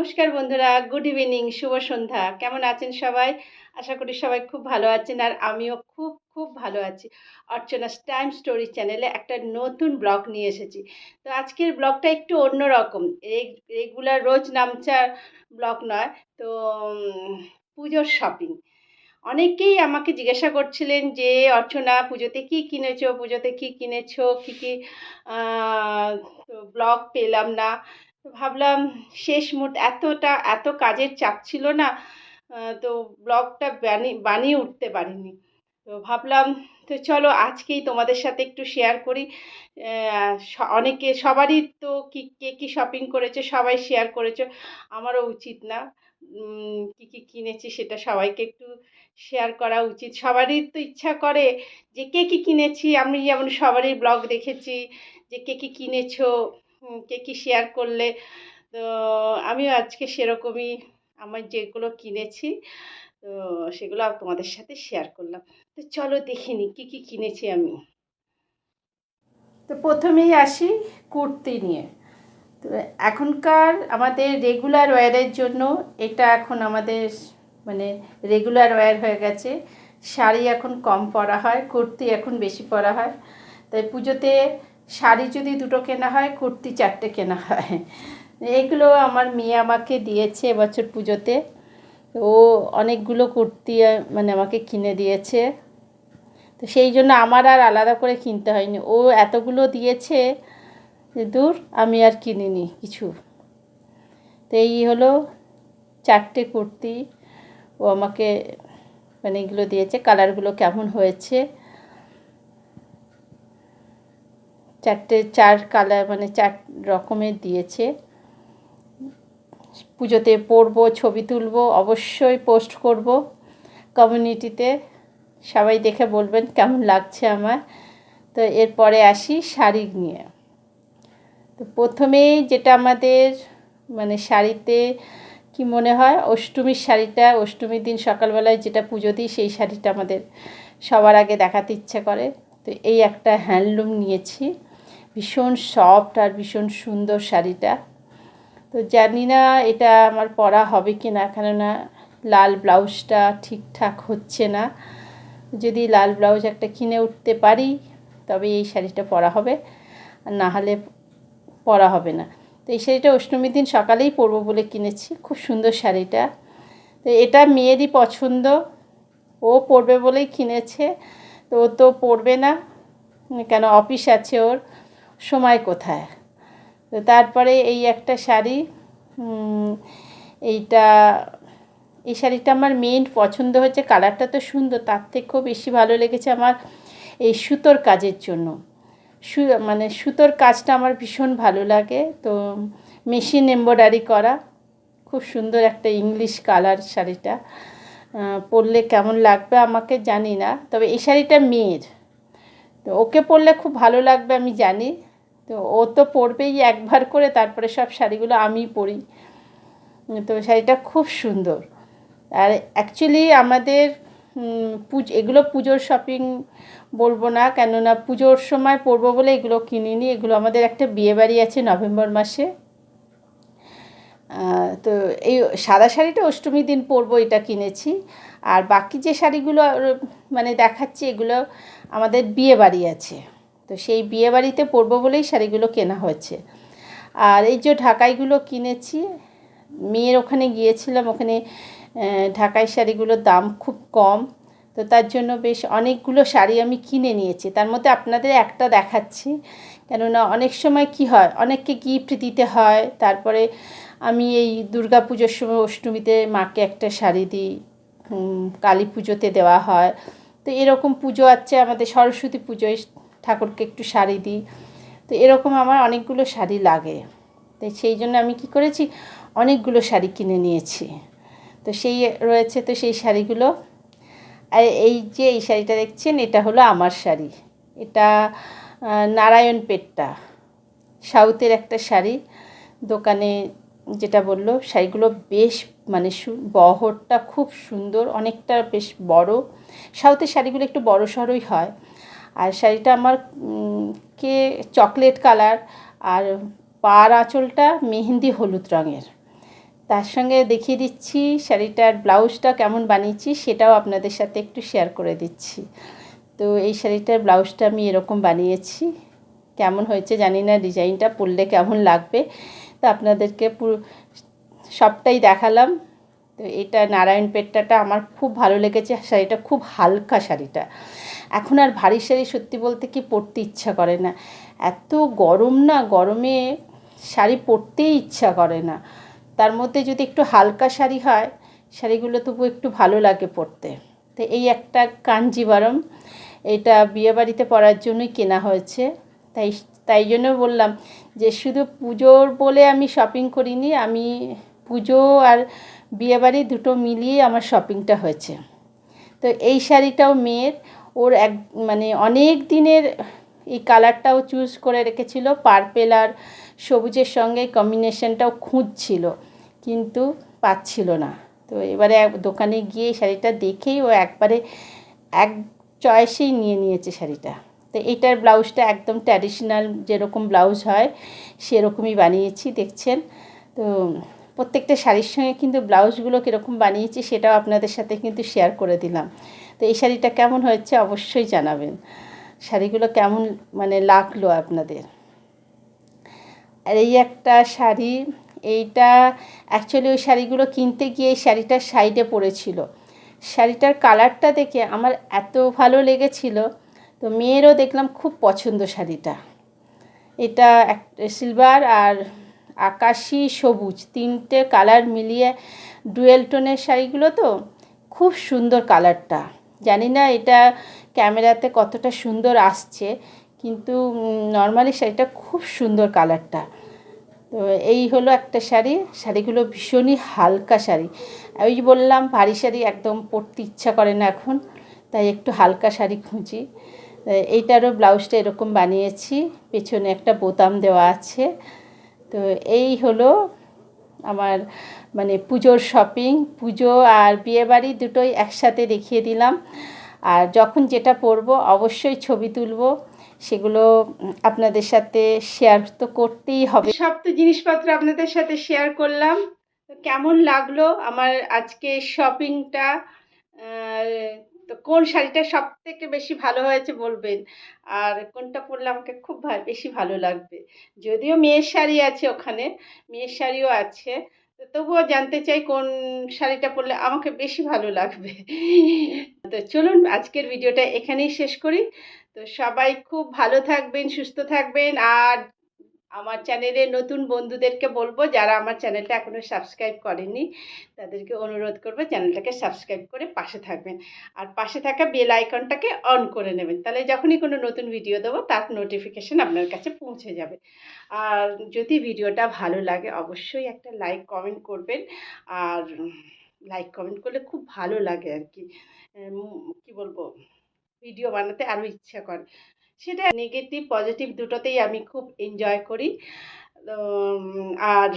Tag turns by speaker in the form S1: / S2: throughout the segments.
S1: নমস্কার বন্ধুরা, good evening, শুভ সন্ধ্যা। কেমন আছেন সবাই? আশা করি সবাই খুব ভালো আছেন আর আমিও খুব খুব ভালো আছি। অর্চনাস টাইম স্টোরি চ্যানেলে একটা নতুন ব্লগ নিয়ে এসেছি। তো আজকের ব্লগটা একটু অন্যরকম। রেগুলার রোজ নামচার ব্লগ নয়, তো পুজোর শপিং। অনেকেই আমাকে জিজ্ঞাসা করছিলেন যে, অর্চনা, পুজোতে কি কিনেছো? পুজোতে কি কিনেছো? কী কী ব্লগ পেলাম না। তো ভাবলাম শেষ মুহূর্তে এতটা, এত কাজের চাপ ছিল না তো ব্লগটা বানিয়ে বানিয়ে উঠতে পারিনি। তো ভাবলাম, তো চলো আজকেই তোমাদের সাথে একটু শেয়ার করি। অনেকে, সবারই তো কি, কে কী শপিং করেছে, সবাই শেয়ার করেছে, আমারও উচিত না। কি কি কিনেছি সেটা সবাইকে একটু শেয়ার করা উচিত। সবারই তো ইচ্ছা করে যে কে কী কিনেছি, আমি যেমন সবারই ব্লগ দেখেছি যে কে কী কিনেছো কে কী শেয়ার করলে? তো আমিও আজকে সেরকমই আমার যেগুলো কিনেছি, তো সেগুলো তোমাদের সাথে শেয়ার করলাম। তো চলো দেখে নিই কী কী কিনেছি আমি। তো প্রথমেই আসি কুর্তি নিয়ে। তো এখনকার আমাদের রেগুলার ওয়্যারের জন্য এটা এখন আমাদের মানে রেগুলার ওয়্যার হয়ে গেছে। শাড়ি এখন কম পরা হয়, কুর্তি এখন বেশি পরা হয়। তাই পুজোতে শাড়ি যদি দুটো কেনা হয়, কুর্তি চারটে কেনা হয়। এগুলো আমার মেয়ে আমাকে দিয়েছে এবছর পুজোতে। ও অনেকগুলো কুর্তি মানে আমাকে কিনে দিয়েছে। তো সেই জন্য আমার আর আলাদা করে কিনতে হয়নি। ও এতগুলো দিয়েছে যে দূর আমি আর কিনিনি কিছু। তো এই হলো চারটে কুর্তি। ও আমাকে মানে এগুলো দিয়েছে। কালারগুলো কেমন হয়েছে? চারটে, চার কালার মানে চার রকমের দিয়েছে। পুজোতে পরবো, ছবি তুলবো, অবশ্যই পোস্ট করব কমিউনিটিতে। সবাই দেখে বলবেন কেমন লাগছে আমার। তো এরপরে আসি শাড়ি নিয়ে। তো প্রথমেই যেটা আমাদের মানে শাড়িতে কি মনে হয়, অষ্টমীর শাড়িটা, অষ্টমীর দিন সকালবেলায় যেটা পুজো দিই, সেই শাড়িটা আমাদের সবার আগে দেখাতে ইচ্ছে করে। তো এই একটা হ্যান্ডলুম নিয়েছি। ভীষণ সফট আর ভীষণ সুন্দর শাড়িটা। তো জানি না এটা আমার পরা হবে কি না কেননা লাল ব্লাউজটা ঠিকঠাক হচ্ছে না। যদি লাল ব্লাউজ একটা কিনে উঠতে পারি, তবে এই শাড়িটা পরা হবে, আর না হলে পরা হবে না। তো এই শাড়িটা অষ্টমীর দিন সকালেই পরবো বলে কিনেছি, খুব সুন্দর শাড়িটা। তো এটা মেয়েরই পছন্দ, ও পরবে বলেই কিনেছে, তো ও তো পরবে না, কেন অফিস আছে ওর। সময় কোথায়? তো তারপরে এই একটা শাড়ি এইটা, এই শাড়িটা আমার মেন পছন্দ হয়েছে, কালারটা তো সুন্দর, তার থেকেও বেশি ভালো লেগেছে আমার এই সুতোর কাজের জন্য। সু মানে সুতোর কাজটা আমার ভীষণ ভালো লাগে, তো মেশিন এমব্রয়ডারি করা, খুব সুন্দর একটা ইংলিশ কালার শাড়িটা পরলে কেমন লাগবে আমাকে জানি না, তবে এই শাড়িটা মেয়ের। তো ওকে পরলে খুব ভালো লাগবে আমি জানি তো ও তো পরবেই একবার করে, তারপরে সব শাড়িগুলো আমিই পরি। তো শাড়িটা খুব সুন্দর। আর অ্যাকচুয়ালি আমাদের পুজ, এগুলো পুজোর শপিং বলব না, কেননা পুজোর সময় পরবো বলে এগুলো কিনিনি। এগুলো আমাদের একটা বিয়েবাড়ি আছে নভেম্বর মাসে। তো এই সাদা শাড়িটা অষ্টমীর দিন পরবো, এটা কিনেছি। আর বাকি যে শাড়িগুলো মানে দেখাচ্ছি, এগুলো আমাদের বিয়ে বাড়ি আছে। তো সেই বিয়েবাড়িতে পরবো বলেই শাড়িগুলো কেনা হয়েছে। আর এই যে ঢাকাইগুলো কিনেছি, মেয়ের ওখানে গিয়েছিলাম, ওখানে ঢাকাই শাড়িগুলোর দাম খুব কম। তো তার জন্য বেশ অনেকগুলো শাড়ি আমি কিনে নিয়েছি। তার মধ্যে আপনাদের একটা দেখাচ্ছি। কেননা অনেক সময় কি হয়, অনেককে গিফট দিতে হয়। তারপরে আমি এই দুর্গা পুজোর সময় অষ্টমীতে মাকে একটা শাড়ি দিই কালী পুজোতে দেওয়া হয়। তো এরকম পুজো আছে আমাদের সরস্বতী পুজোয়। ঠাকুরকে একটু শাড়ি দিই। তো এরকম আমার অনেকগুলো শাড়ি লাগে। তো সেই জন্য আমি কি করেছি? অনেকগুলো শাড়ি কিনে নিয়েছি। তো সেই রয়েছে তো সেই শাড়িগুলো। আর এই যে এই শাড়িটা দেখছেন এটা হলো আমার শাড়ি। এটা আহ, নারায়ণপেটটা সাউথের একটা শাড়ি। দোকানে যেটা বলল শাড়িগুলো বেশ মানে বহরটা খুব সুন্দর অনেকটা বেশ বড়। সাউথের শাড়িগুলো একটু বড় সড়ই হয়। আর শাড়িটা আমার কে চকলেট কালার আর পার আঁচলটা মেহেন্দি হলুদ রঙের। তার সঙ্গে দেখিয়ে দিচ্ছি শাড়িটার ব্লাউজটা কেমন বানিয়েছি, সেটাও আপনাদের সাথে একটু শেয়ার করে দিচ্ছি। তো এই শাড়িটার ব্লাউজটা আমি এরকম বানিয়েছি। কেমন হয়েছে জানি না, ডিজাইনটা পরলে কেমন লাগবে। তো আপনাদেরকে পুরো সবটাই দেখালাম। তো এটা নারায়ণ পেট্টাটা আমার খুব ভালো লেগেছে, শাড়িটা খুব হালকা শাড়িটা। এখন আর ভারী শাড়ি সত্যি বলতে কি পরতে ইচ্ছা করে না। এত গরম না, গরমে শাড়ি পরতেই ইচ্ছা করে না। তার মধ্যে যদি একটু হালকা শাড়ি হয়, শাড়িগুলো তবু একটু ভালো লাগে পরতে। তো এই একটা কাঞ্জিবারম, এটা বিয়েবাড়িতে পরার জন্যই কেনা হয়েছে। তাই তাই জন্য বললাম যে শুধু পুজোর বলে আমি শপিং করিনি, আমি পুজো আর বিয়েবাড়ি দুটো মিলিয়ে আমার শপিংটা হয়েছে। তো এই শাড়িটাও মেয়ের, ওর এক মানে অনেক দিনের এই কালারটাও চুজ করে রেখেছিল পার্পেল আর সবুজের সঙ্গে কম্বিনেশনটাও খুঁজছিল, কিন্তু পাচ্ছিল না। তো এবারে দোকানে গিয়ে শাড়িটা দেখেই ও একবারে এক চয়েসেই নিয়ে নিয়েছে শাড়িটা। তো এটার ব্লাউজটা একদম ট্র্যাডিশনাল যেরকম ব্লাউজ হয়, সেরকমই বানিয়েছি, দেখছেন? তো প্রত্যেকটা শাড়ির সঙ্গে কিন্তু ব্লাউজগুলো কীরকম বানিয়েছি সেটাও আপনাদের সাথে কিন্তু শেয়ার করে দিলাম। তো এই শাড়িটা কেমন হয়েছে অবশ্যই জানাবেন। শাড়িগুলো কেমন মানে লাগল আপনাদের? আর এই একটা শাড়ি, এইটা অ্যাকচুয়ালি ওই শাড়িগুলো কিনতে গিয়ে এই শাড়িটার সাইডে পড়েছিল। শাড়িটার কালারটা দেখে আমার এত ভালো লেগেছিল, তো মেয়েরও দেখলাম খুব পছন্দ শাড়িটা। এটা এক সিলভার আর আকাশি, সবুজ, তিনটে কালার মিলিয়ে ডুয়েল টোনের শাড়িগুলো তো খুব সুন্দর কালারটা। জানি না এটা ক্যামেরাতে কতটা সুন্দর আসছে, কিন্তু নর্মালি শাড়িটা খুব সুন্দর কালারটা। তো এই হলো একটা শাড়ি, শাড়িগুলো ভীষণই হালকা শাড়ি। ওই বললাম, ভারী শাড়ি একদম পরতে ইচ্ছা করে না এখন, তাই একটু হালকা শাড়ি খুঁজি। এইটারও ব্লাউজটা এরকম বানিয়েছি, পেছনে একটা বোতাম দেওয়া আছে। তো এই হলো আমার মানে পুজোর শপিং পুজো আর বিয়েবাড়ি দুটোই একসাথে দেখিয়ে দিলাম। আর যখন যেটা পরবো অবশ্যই ছবি তুলবো, সেগুলো আপনাদের সাথে শেয়ার তো করতেই হবে। সব তো জিনিসপত্র আপনাদের সাথে শেয়ার করলাম। কেমন লাগল আমার আজকে শপিংটা তো কোন শাড়িটা সব থেকে বেশি ভালো হয়েছে বলবেন? আর কোনটা পরলে আমাকে খুব বেশি ভালো লাগবে? যদিও মেয়ের শাড়ি আছে ওখানে, মেয়ের শাড়িও আছে, তো তবুও জানতে চাই কোন শাড়িটা পরলে আমাকে বেশি ভালো লাগবে। তো চলুন আজকের ভিডিওটা এখানেই শেষ করি। তো সবাই খুব ভালো থাকবেন, সুস্থ থাকবেন, আর আমার চ্যানেলে নতুন বন্ধুদেরকে বলব, যারা আমার চ্যানেলটা এখনও সাবস্ক্রাইব করেনি, তাদেরকে অনুরোধ করব চ্যানেলটাকে সাবস্ক্রাইব করে পাশে থাকবেন। আর পাশে থাকা বেল আইকনটাকে অন করে নেবেন। তাহলে যখনই কোনো নতুন ভিডিও দেবো, তার নোটিফিকেশান আপনার কাছে পৌঁছে যাবে। আর যদি ভিডিওটা ভালো লাগে, অবশ্যই একটা লাইক কমেন্ট করবেন। আর লাইক কমেন্ট করলে খুব ভালো লাগে আর কি। কী বলব? ভিডিও বানাতে আরও ইচ্ছা করে। সেটা নেগেটিভ পজিটিভ দুটোতেই আমি খুব এনজয় করি। আর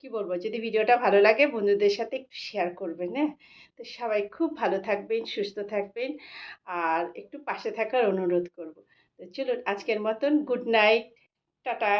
S1: কি বলব, যদি ভিডিওটা ভালো লাগে, বন্ধুদের সাথে একটু শেয়ার করবেন হ্যাঁ? তো সবাই খুব ভালো থাকবেন, সুস্থ থাকবেন, আর একটু পাশে থাকার অনুরোধ করব। তো চলুন, আজকের মতন গুড নাইট টাটা।